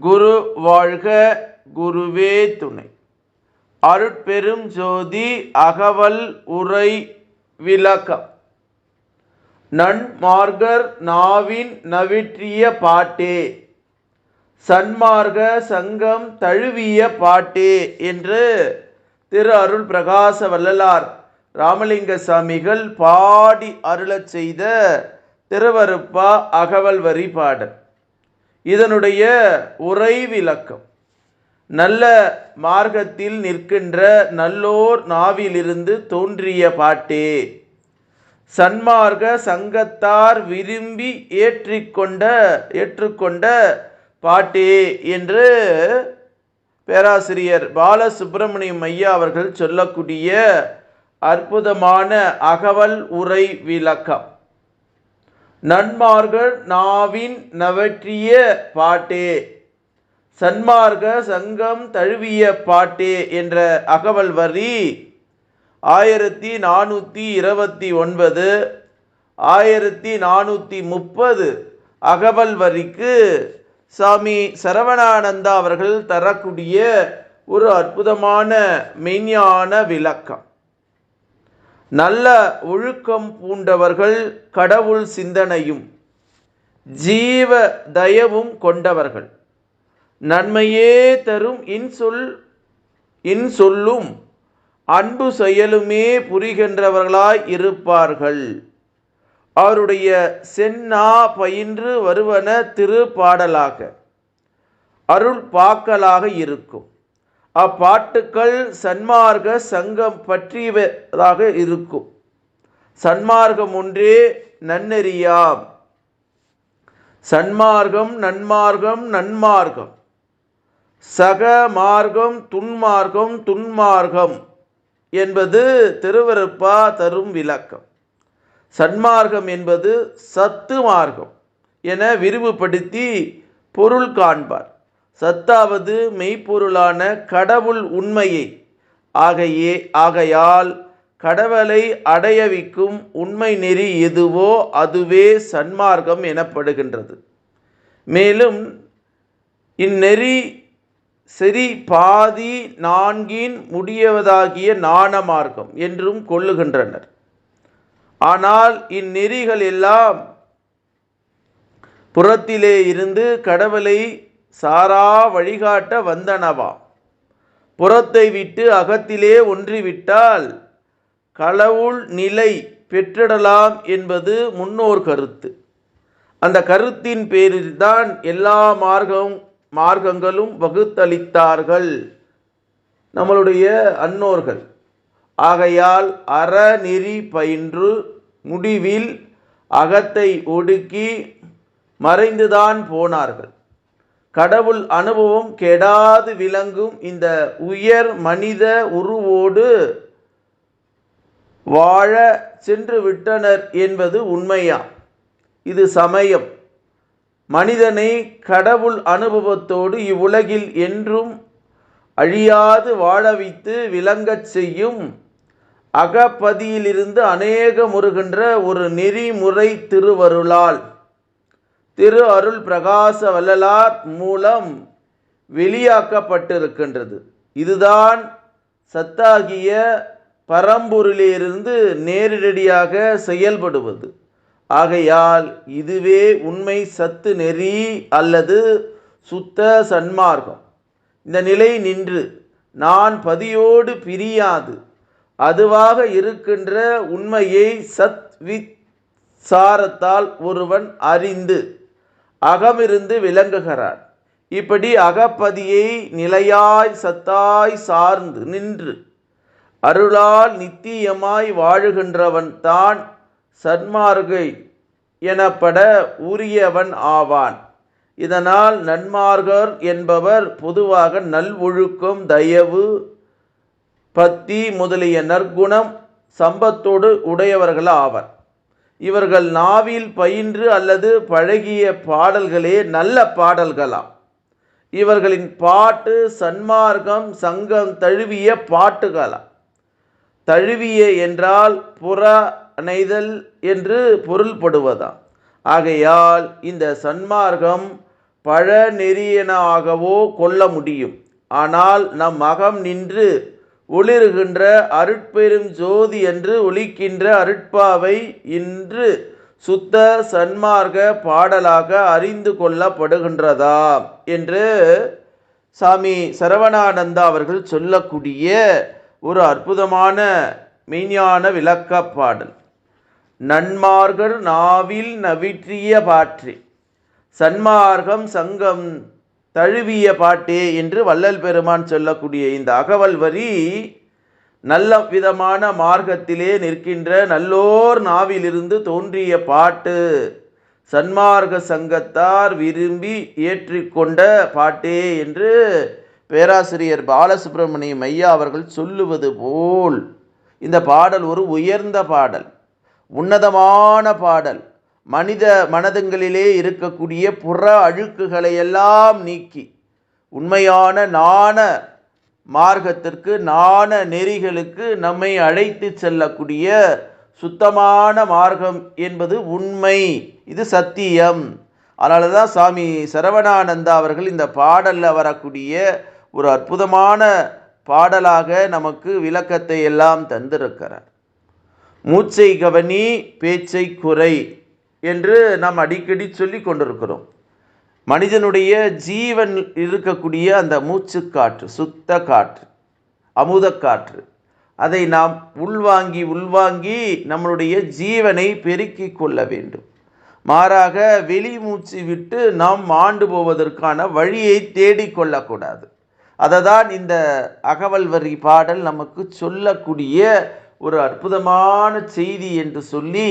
குரு வாழ்க குருவே துணை. அருட்பெரும் ஜோதி அகவல் உரை விளக்கம். நன்மார்கர் நாவின் நவிற்றிய பாட்டே. சன்மார்க சங்கம் தழுவிய பாட்டே என்று திரு அருள் பிரகாச வள்ளலார் ராமலிங்க சாமிகள் பாடி அருளச் செய்த திருவருப்பா அகவல் வரி பாடல். இதனுடைய உரை விளக்கம் நல்ல மார்க்கத்தில் நிற்கின்ற நல்லோர் நாவிலிருந்து தோன்றிய பாட்டே. சன்மார்க்க சங்கத்தார் விரும்பி ஏற்றிக்கொண்ட ஏற்றுக்கொண்ட பாட்டே என்று பேராசிரியர் பாலசுப்பிரமணியம் ஐயா அவர்கள் சொல்லக்கூடிய அற்புதமான அகவல் உரை விளக்கம் நன்மார்கள் நாவின் நவற்றிய பாட்டே. சன்மார்க்க சங்கம் தழுவிய பாட்டே என்ற அகவல் வரி ஆயிரத்தி நானூற்றி இருபத்தி ஒன்பது ஆயிரத்தி நானூற்றி முப்பது அகவல் வரிக்கு சாமி சரவணானந்தா அவர்கள் தரக்கூடிய ஒரு அற்புதமான மெய்ஞான விளக்கம். நல்ல ஒழுக்கம் பூண்டவர்கள் கடவுள் சிந்தனையும் ஜீவ தயவும் கொண்டவர்கள். நன்மையே தரும் இன்சொல் இன்சொல்லும் அன்பு செயலுமே புரிகின்றவர்களாய் இருப்பார்கள். அவருடைய சென்னா பயின்று வருவன திருப்பாடலாக அருள் பாக்கலாக இருக்கும். அப்பாட்டுக்கள் சன்மார்க்க சங்கம் பற்றியதாக இருக்கும். சன்மார்க்கம் ஒன்றே நன்னெறியாம். சன்மார்க்கம் நன்மார்க்கம் நன்மார்க்கம். சக மார்க்கம் துன்மார்க்கம் துன்மார்க்கம் என்பது திருவருப்பா தரும் விளக்கம். சன்மார்க்கம் என்பது சத்து மார்க்கம் என விரிவுபடுத்தி பொருள் காண்பார். சத்தாவது மெய்ப்பொருளான கடவுள் உண்மையை. ஆகையே ஆகையால் கடவுளை அடையவிக்கும் உண்மை நெறி எதுவோ அதுவே சன்மார்க்கம் எனப்படுகின்றது. மேலும் இந்நெறி சரி பாதி நான்கின் முடியவதாகிய நாண மார்க்கம் என்றும் கொள்ளுகின்றனர். ஆனால் இந்நெறிகள் எல்லாம் புறத்திலே இருந்து கடவுளை சாரா வழிகாட்ட வந்தனவா? புறத்தை விட்டு அகத்திலே ஒன்றிவிட்டால் களவுள் நிலை பெற்றிடலாம் என்பது முன்னோர் கருத்து. அந்த கருத்தின் பேரில்தான் எல்லா மார்க்கம் மார்க்கங்களும் வகுத்தளித்தார்கள். நம்மளுடைய அன்னோர்கள். ஆகையால் அறநெறி பயின்று முடிவில் அகத்தை ஒடுக்கி மறைந்துதான் போனார்கள். கடவுள் அனுபவம் கெடாது விளங்கும் இந்த உயர் மனித உருவோடு வாழ சென்று விட்டனர் என்பது உண்மையா? இது சமயம். மனிதனை கடவுள் அனுபவத்தோடு இவ்வுலகில் என்றும் அழியாது வாழ வைத்து விளங்கச் செய்யும் அகப்பதியிலிருந்து அநேகமுறுகின்ற ஒரு நெறிமுறை திருவருளால். திரு அருள் பிரகாச வல்லலார் மூலம் வெளியாக்கப்பட்டிருக்கின்றது. இதுதான் சத்தாகிய பரம்பொருளிலிருந்து நேரடியாக செயல்படுவது. ஆகையால் இதுவே உண்மை சத்து நெறி அல்லது சுத்த சன்மார்க்கம். இந்த நிலை நின்று நான் பதியோடு பிரியாது. அதுவாக இருக்கின்ற உண்மையை சத் சாரத்தால் ஒருவன் அறிந்து அகமிருந்து விளங்குகிறார். இப்படி அகப்பதியை நிலையாய் சத்தாய் சார்ந்து நின்று அருளால் நித்தியமாய் வாழுகின்றவன் தான் சன்மார்கை எனப்பட உரியவன் ஆவான். இதனால் நன்மார்கர் என்பவர் பொதுவாக நல்ஒழுக்கம் தயவு பத்தி முதலிய நற்குணம் சம்பத்தோடு உடையவர்கள் ஆவர் இவர்கள் நாவில் பயின்று அல்லது பழகிய பாடல்களே நல்ல பாடல்களாம். இவர்களின் பாட்டு சன்மார்க்கம் சங்கம் தழுவிய பாட்டுகளாம். தழுவிய என்றால் புற அணைதல் என்று பொருள்படுவதாம். ஆகையால் இந்த சன்மார்க்கம் பழ நெறியனாகவோ கொள்ள முடியும். ஆனால் நம் அகம் நின்று ஒளிருகின்ற அருட்பெரும் ஜோதி என்று ஒழிக்கின்ற அருட்பாவை இன்று சுத்த சன்மார்க்க பாடலாக அறிந்து கொள்ளப்படுகின்றதா என்று சாமி சரவணானந்தா அவர்கள் சொல்லக்கூடிய ஒரு அற்புதமான மெய்ஞான விளக்க பாடல். நன்மார்கர் நாவில் நவிற்றிய பாற்றி சன்மார்க்கம் சங்கம் தழுவிய பாட்டே என்று வள்ளல் பெருமான் சொல்லக்கூடிய இந்த அகவல் வரி நல்ல விதமான மார்க்கத்திலே நிற்கின்ற நல்லோர் நாவிலிருந்து தோன்றிய பாட்டு. சன்மார்க்க சங்கத்தார் விரும்பி ஏற்றிக்கொண்ட பாட்டே என்று பேராசிரியர் பாலசுப்ரமணியம் ஐயா அவர்கள் சொல்லுவது போல் இந்த பாடல் ஒரு உயர்ந்த பாடல் உன்னதமான பாடல். மனித மனதுங்களிலே இருக்கக்கூடிய புற அழுக்குகளை எல்லாம் நீக்கி உண்மையான நாண மார்க்கத்திற்கு நாண நெறிகளுக்கு நம்மை அழைத்து செல்லக்கூடிய சுத்தமான மார்க்கம் என்பது உண்மை. இது சத்தியம். அதனால தான் சாமி சரவணானந்தா அவர்கள் இந்த பாடலில் வரக்கூடிய ஒரு அற்புதமான பாடலாக நமக்கு விளக்கத்தை எல்லாம் தந்திருக்கிறார். மூச்சை கவனி பேச்சை குறை. என்று நாம் அடிக்கடி சொல்லி கொண்டிருக்கிறோம். மனிதனுடைய ஜீவன் இருக்கக்கூடிய அந்த மூச்சு காற்று சுத்த காற்று அமுத காற்று அதை நாம் உள்வாங்கி உள்வாங்கி நம்மளுடைய ஜீவனை பெருக்கிக் கொள்ள வேண்டும். மாறாக வெளி மூச்சு விட்டு நாம் மாண்டு போவதற்கான வழியை தேடிக்கொள்ளக்கூடாது அதை தான் இந்த அகவல் வரி பாடல் நமக்கு சொல்லக்கூடிய ஒரு அற்புதமான செய்தி என்று சொல்லி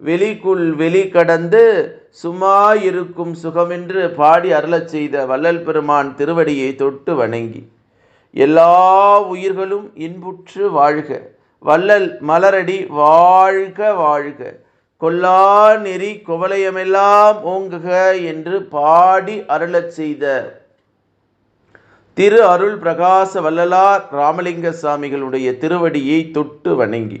வெளிக்குள் வெளி கடந்து சும்மா இருக்கும் சுகமென்று பாடி அருளச் செய்த வள்ளல் பெருமான் திருவடியை தொட்டு வணங்கி எல்லா உயிர்களும் இன்புற்று வாழ்க. வள்ளல் மலரடி வாழ்க வாழ்க. கொல்லா நெறி குவலயமெல்லாம் ஓங்குக என்று பாடி அருளச் செய்த திரு அருள் பிரகாச வள்ளலார் ராமலிங்க சாமிகளுடைய திருவடியை தொட்டு வணங்கி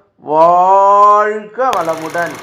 வாழ்க வளமுடன்.